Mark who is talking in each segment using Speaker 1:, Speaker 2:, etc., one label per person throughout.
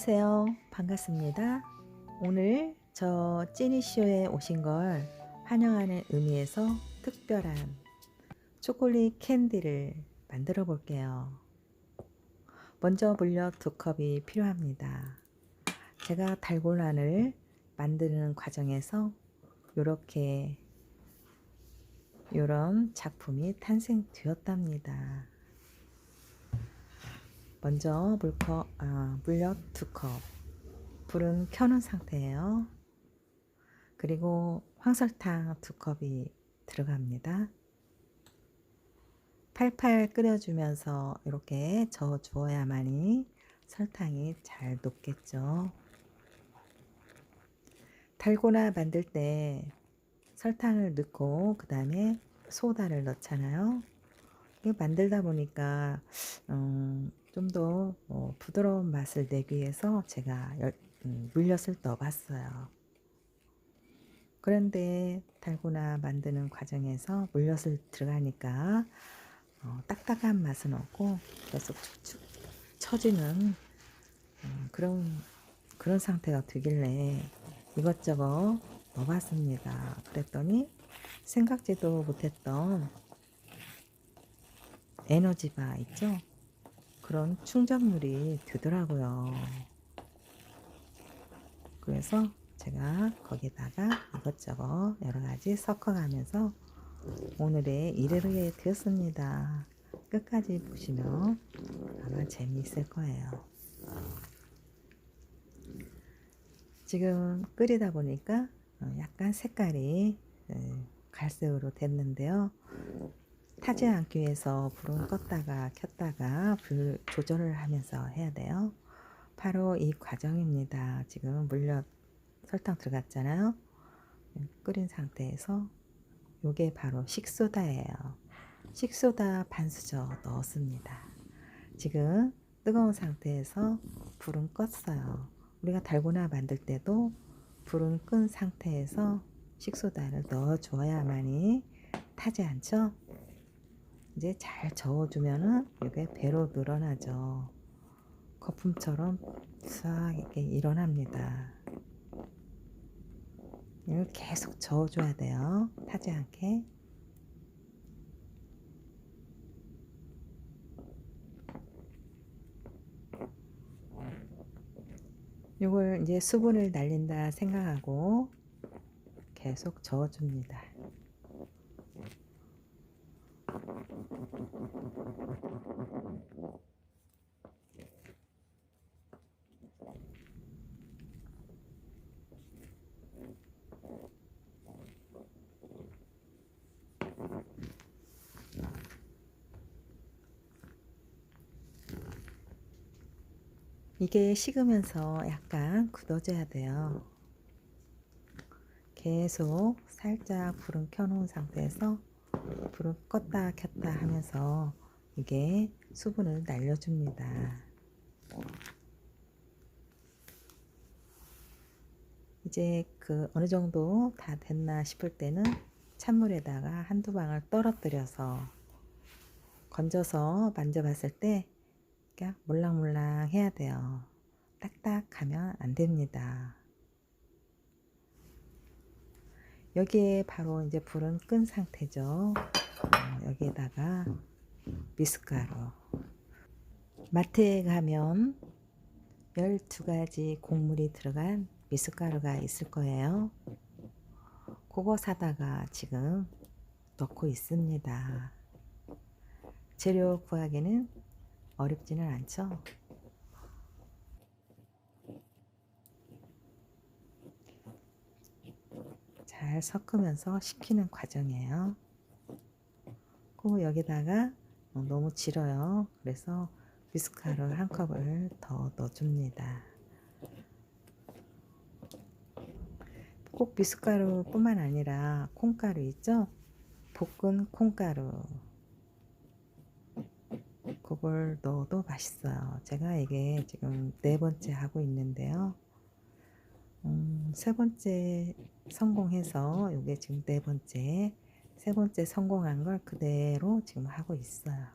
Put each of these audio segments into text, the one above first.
Speaker 1: 안녕하세요. 반갑습니다. 오늘 저 찌니쇼에 오신 걸 환영하는 의미에서 특별한 초콜릿 캔디를 만들어 볼게요. 먼저 물엿 두 컵이 필요합니다. 제가 달고난을 만드는 과정에서 이렇게 이런 작품이 탄생되었답니다. 먼저 물컵, 아, 물엿 두 컵, 불은 켜놓은 상태예요. 그리고 황설탕 두 컵이 들어갑니다. 팔팔 끓여주면서 이렇게 저어주어야만이 설탕이 잘 녹겠죠. 달고나 만들 때 설탕을 넣고 그 다음에 소다를 넣잖아요. 만들다 보니까 음, 좀더 어, 부드러운 맛을 내기 위해서 제가 열, 음, 물엿을 넣어봤어요. 그런데 달고나 만드는 과정에서 물엿을 들어가니까 어, 딱딱한 맛은 없고 계속 축축 처지는 음, 그런 그런 상태가 되길래 이것저것 넣어봤습니다. 그랬더니 생각지도 못했던 에너지바 있죠? 그런 충전물이 되더라고요. 그래서 제가 거기다가 이것저것 여러 가지 섞어가면서 오늘의 이르게 되었습니다. 끝까지 보시면 아마 재미있을 거예요. 지금 끓이다 보니까 어, 약간 색깔이 갈색으로 됐는데요. 타지 않기 위해서 불은 껐다가 켰다가 불 조절을 하면서 해야 돼요. 바로 이 과정입니다. 지금 물엿 설탕 들어갔잖아요. 끓인 상태에서 이게 바로 식소다예요. 식소다 반 수저 넣었습니다. 지금 뜨거운 상태에서 불은 껐어요. 우리가 달고나 만들 때도 불은 끈 상태에서 식소다를 넣어 줘야만이 타지 않죠? 이제 잘 저어주면은 이게 배로 늘어나죠. 거품처럼 싹 이렇게 일어납니다. 이걸 계속 저어줘야 돼요. 타지 않게. 이걸 이제 수분을 날린다 생각하고 계속 저어줍니다. 이게 식으면서 약간 굳어져야 돼요. 계속 살짝 불은 켜놓은 상태에서 불을 껐다 켰다 하면서 이게 수분을 날려줍니다. 이제 그 어느 정도 다 됐나 싶을 때는 찬물에다가 한두 방울 떨어뜨려서 건져서 만져봤을 때 몰랑몰랑 해야 돼요. 딱딱하면 안 됩니다. 여기에 바로 이제 불은 끈 상태죠. 어, 여기에다가 미숫가루. 마트에 가면 12가지 곡물이 들어간 미숫가루가 있을 거예요. 그거 사다가 지금 넣고 있습니다. 재료 구하기는 어렵지는 않죠. 잘 섞으면서 식히는 과정이에요. 그 여기다가 어, 너무 질어요. 그래서 미숫가루 한 컵을 더 넣어줍니다. 꼭 미숫가루 뿐만 아니라 콩가루 있죠? 볶은 콩가루 그걸 넣어도 맛있어요. 제가 이게 지금 네 번째 하고 있는데요. 음, 세 번째 성공해서 이게 지금 네 번째, 세 번째 성공한 걸 그대로 지금 하고 있어요.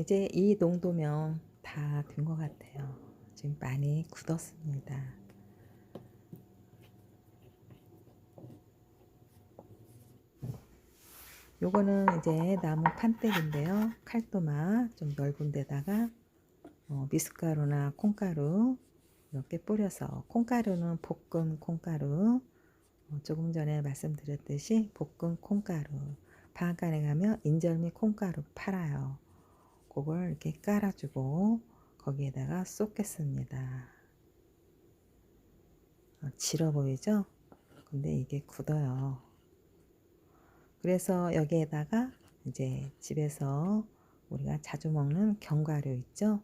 Speaker 1: 이제 이 농도면 다 된 것 같아요. 지금 많이 굳었습니다. 요거는 이제 나무 판때기인데요. 칼도마 좀 넓은 데다가 어, 미숫가루나 콩가루 이렇게 뿌려서 콩가루는 볶은 콩가루 어, 조금 전에 말씀드렸듯이 볶은 콩가루 방앗간에 가면 인절미 콩가루 팔아요. 그걸 이렇게 깔아주고 거기에다가 쏟겠습니다. 어, 질어 보이죠? 근데 이게 굳어요. 그래서 여기에다가 이제 집에서 우리가 자주 먹는 견과류 있죠?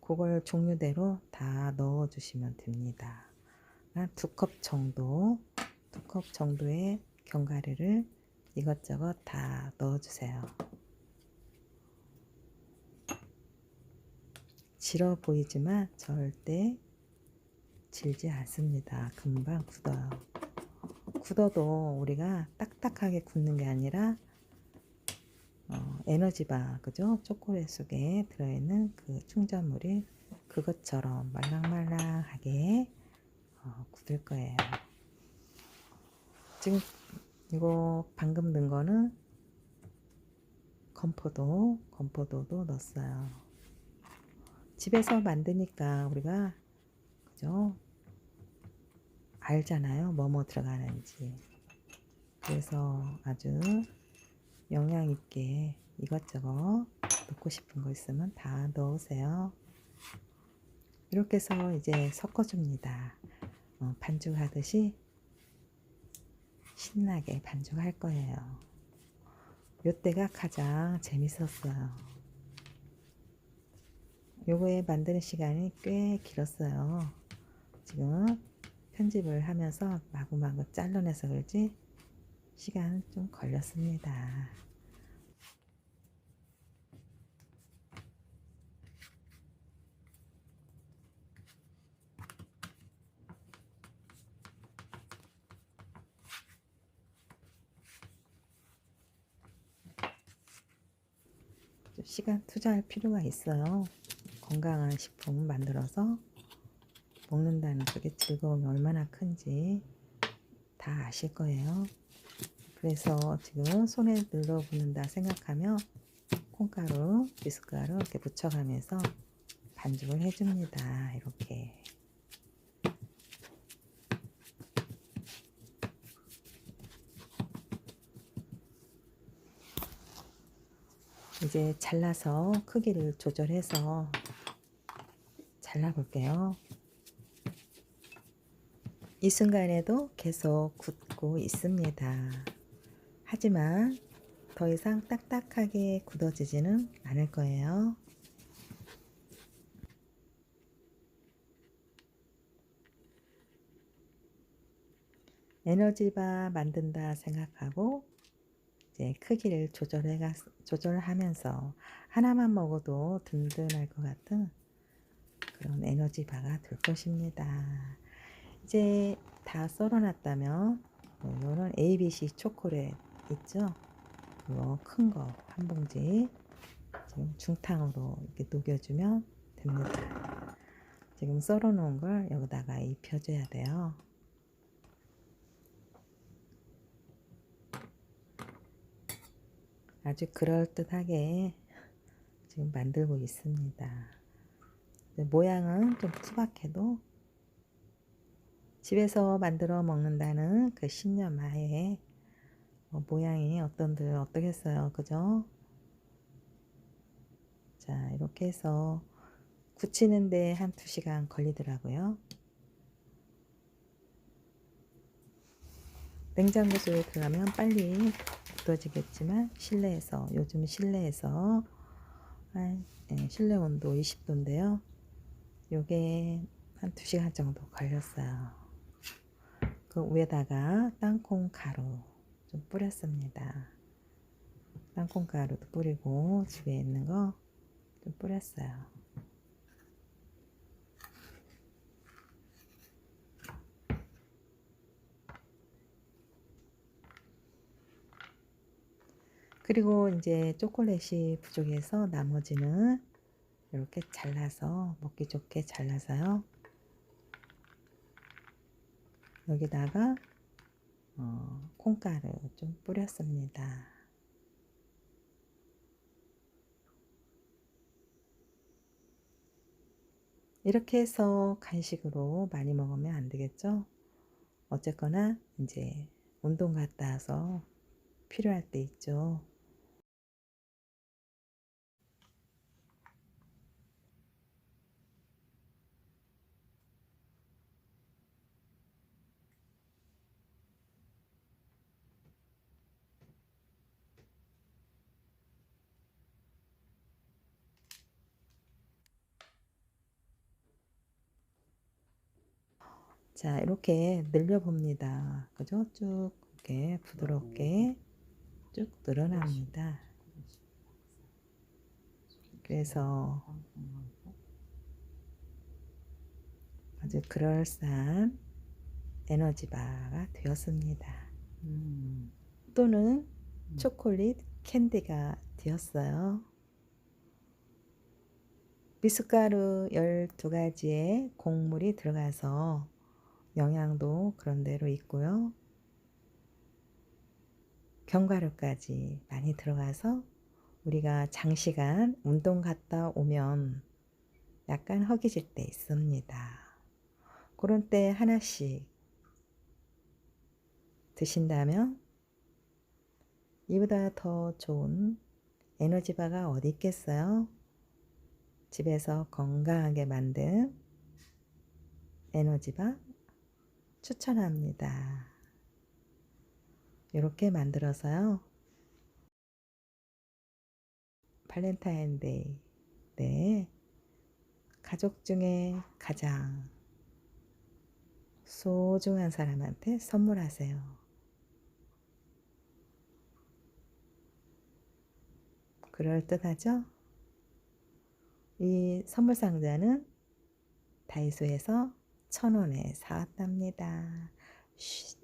Speaker 1: 그걸 종류대로 다 넣어 주시면 됩니다. 두컵 정도, 두 컵 정도의 견과류를 이것저것 다 넣어 주세요. 질어 보이지만 절대 질지 않습니다. 금방 굳어요. 굳어도 우리가 딱딱하게 굳는 게 아니라 어, 에너지바 그죠? 초콜릿 속에 들어있는 그 충전물이 그것처럼 말랑말랑하게 어, 굳을 거예요. 지금 이거 방금 넣은 거는 건포도, 건포도도 넣었어요. 집에서 만드니까 우리가 그죠? 알잖아요. 뭐뭐 들어가는지. 그래서 아주 영양 있게 이것저것 넣고 싶은 거 있으면 다 넣으세요. 이렇게 해서 이제 섞어줍니다. 어, 반죽하듯이 신나게 반죽할 거예요. 요때가 가장 재밌었어요. 요거에 만드는 시간이 꽤 길었어요. 지금 편집을 하면서 마구마구 잘라내서 그런지 시간 좀 걸렸습니다. 시간 투자할 필요가 있어요. 건강한 식품 만들어서 먹는다는 그게 즐거움이 얼마나 큰지 다 아실 거예요. 그래서 지금 손에 눌러붙는다 생각하면 콩가루, 비스가루 이렇게 묻혀가면서 반죽을 해줍니다. 이렇게. 이제 잘라서 크기를 조절해서 잘라볼게요. 이 순간에도 계속 굳고 있습니다. 하지만 더 이상 딱딱하게 굳어지지는 않을 거예요. 에너지바 만든다 생각하고 이제 크기를 조절해 가, 조절하면서 하나만 먹어도 든든할 것 같은 그런 에너지 바가 될 것입니다. 이제 다 썰어놨다면 이거는 ABC 초콜릿 있죠? 그거 큰 거 한 봉지 지금 중탕으로 이렇게 녹여주면 됩니다. 지금 썰어놓은 걸 여기다가 입혀줘야 돼요. 아주 그럴듯하게 지금 만들고 있습니다. 모양은 좀 투박해도 집에서 만들어 먹는다는 그 신념 하에 어, 모양이 어떤들 어떠겠어요? 그죠? 자 이렇게 해서 굳히는데 한 2시간 걸리더라고요. 냉장고 속에 들어가면 빨리 굳어지겠지만 실내에서 요즘 실내에서 한, 네, 실내 온도 20도인데요 요게 한 2시간 정도 걸렸어요 그 위에다가 땅콩 가루 좀 뿌렸습니다. 땅콩 가루도 뿌리고 집에 있는 거 좀 뿌렸어요. 그리고 이제 초콜릿이 부족해서 나머지는 이렇게 잘라서 먹기 좋게 잘라서요. 여기다가 어, 콩가루 좀 뿌렸습니다. 이렇게 해서 간식으로 많이 먹으면 안 되겠죠? 어쨌거나 이제 운동 갔다 와서 필요할 때 있죠. 자, 이렇게 늘려봅니다. 그죠? 쭉 이렇게 부드럽게 쭉 늘어납니다. 그래서 아주 그럴싸한 에너지바가 되었습니다.
Speaker 2: 음.
Speaker 1: 또는 초콜릿 캔디가 되었어요. 미숫가루 12가지의 곡물이 들어가서 영양도 그런대로 있고요. 견과류까지 많이 들어가서 우리가 장시간 운동 갔다 오면 약간 허기질 때 있습니다. 그런 때 하나씩 드신다면 이보다 더 좋은 에너지바가 어디 있겠어요? 집에서 건강하게 만든 에너지바 추천합니다. 이렇게 만들어서요. 발렌타인데이, 네. 가족 중에 가장 소중한 사람한테 선물하세요. 그럴듯하죠? 이 선물 상자는 다이소에서 천 원에 사왔답니다. 쉿.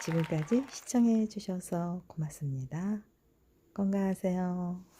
Speaker 1: 지금까지 시청해 주셔서 고맙습니다. 건강하세요.